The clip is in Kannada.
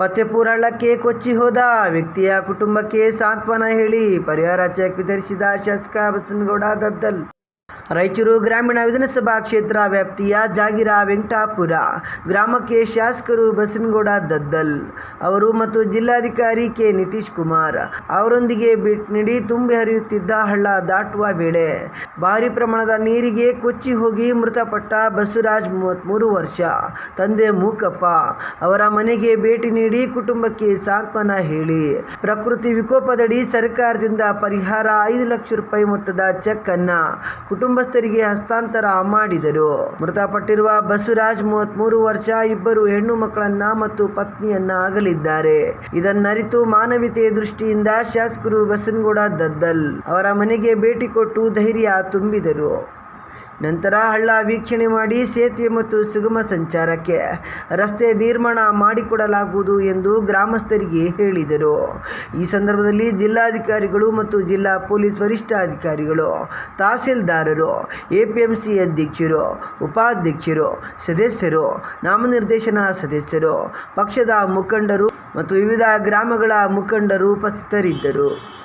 ಫತೇಪುರ ಹಳ್ಳಕ್ಕೆ ಕೊಚ್ಚಿ ಹೋದ ವ್ಯಕ್ತಿಯ ಕುಟುಂಬಕ್ಕೆ ಸಾಂತ್ವನ ಹೇಳಿ ಪರಿಹಾರ ಚೆಕ್ ವಿತರಿಸಿದ ಶಾಸಕ ಬಸನಗೌಡ ದದ್ದಲ್. ರಾಯಚೂರು ಗ್ರಾಮೀಣ ವಿಧಾನಸಭಾ ಕ್ಷೇತ್ರ ವ್ಯಾಪ್ತಿಯ ಜಾಗಿರ ವೆಂಕಟಾಪುರ ಗ್ರಾಮಕ್ಕೆ ಶಾಸಕರು ಬಸನಗೌಡ ದದ್ದಲ್ ಅವರು ಮತ್ತು ಜಿಲ್ಲಾಧಿಕಾರಿ ಕೆ ನಿತೀಶ್ ಕುಮಾರ್. ಅವರೊಂದಿಗೆ ಭೇಟಿ ನೀಡಿ ತುಂಬಿ ಹರಿಯುತ್ತಿದ್ದ ಹಳ್ಳ ದಾಟುವ ವೇಳೆ ಭಾರಿ ಪ್ರಮಾಣದ ನೀರಿಗೆ ಕೊಚ್ಚಿ ಹೋಗಿ ಮೃತಪಟ್ಟ ಬಸವರಾಜ್ ಮೂವತ್ತ್ಮೂರು ವರ್ಷ, ತಂದೆ ಮೂಕಪ್ಪ ಅವರ ಮನೆಗೆ ಭೇಟಿ ನೀಡಿ ಕುಟುಂಬಕ್ಕೆ ಸಾಂತ್ವನ ಹೇಳಿ. ಪ್ರಕೃತಿ ವಿಕೋಪದಡಿ ಸರ್ಕಾರದಿಂದ ಪರಿಹಾರ ಐದು ಲಕ್ಷ ರೂಪಾಯಿ ಮೊತ್ತದ ಚೆಕ್ ಅನ್ನ ಕುಟುಂಬಸ್ಥರಿಗೆ ಹಸ್ತಾಂತರ ಮಾಡಿದರು. ಮೃತಪಟ್ಟಿರುವ ಬಸವರಾಜ್ ಮೂವತ್ತ್ಮೂರು ವರ್ಷ ಇಬ್ಬರು ಹೆಣ್ಣು ಮಕ್ಕಳನ್ನ ಮತ್ತು ಪತ್ನಿಯನ್ನ ಅಗಲಿದ್ದಾರೆ. ಇದನ್ನರಿತು ಮಾನವೀಯತೆ ದೃಷ್ಟಿಯಿಂದ ಶಾಸಕರು ಬಸನಗೌಡ ದದ್ದಲ್ ಅವರ ಮನೆಗೆ ಭೇಟಿ ಕೊಟ್ಟು ಧೈರ್ಯ ತುಂಬಿದರು. ನಂತರ ಹಳ್ಳ ವೀಕ್ಷಣೆ ಮಾಡಿ ಸೇತುವೆ ಮತ್ತು ಸುಗಮ ಸಂಚಾರಕ್ಕೆ ರಸ್ತೆ ನಿರ್ಮಾಣ ಮಾಡಿಕೊಡಲಾಗುವುದು ಎಂದು ಗ್ರಾಮಸ್ಥರಿಗೆ ಹೇಳಿದರು. ಈ ಸಂದರ್ಭದಲ್ಲಿ ಜಿಲ್ಲಾಧಿಕಾರಿಗಳು ಮತ್ತು ಜಿಲ್ಲಾ ಪೊಲೀಸ್ ವರಿಷ್ಠಾಧಿಕಾರಿಗಳು, ತಹಸೀಲ್ದಾರರು, ಎಪಿಎಂಸಿ ಅಧ್ಯಕ್ಷರು, ಉಪಾಧ್ಯಕ್ಷರು, ಸದಸ್ಯರು, ನಾಮನಿರ್ದೇಶನ ಸದಸ್ಯರು, ಪಕ್ಷದ ಮುಖಂಡರು ಮತ್ತು ವಿವಿಧ ಗ್ರಾಮಗಳ ಮುಖಂಡರು ಉಪಸ್ಥಿತರಿದ್ದರು.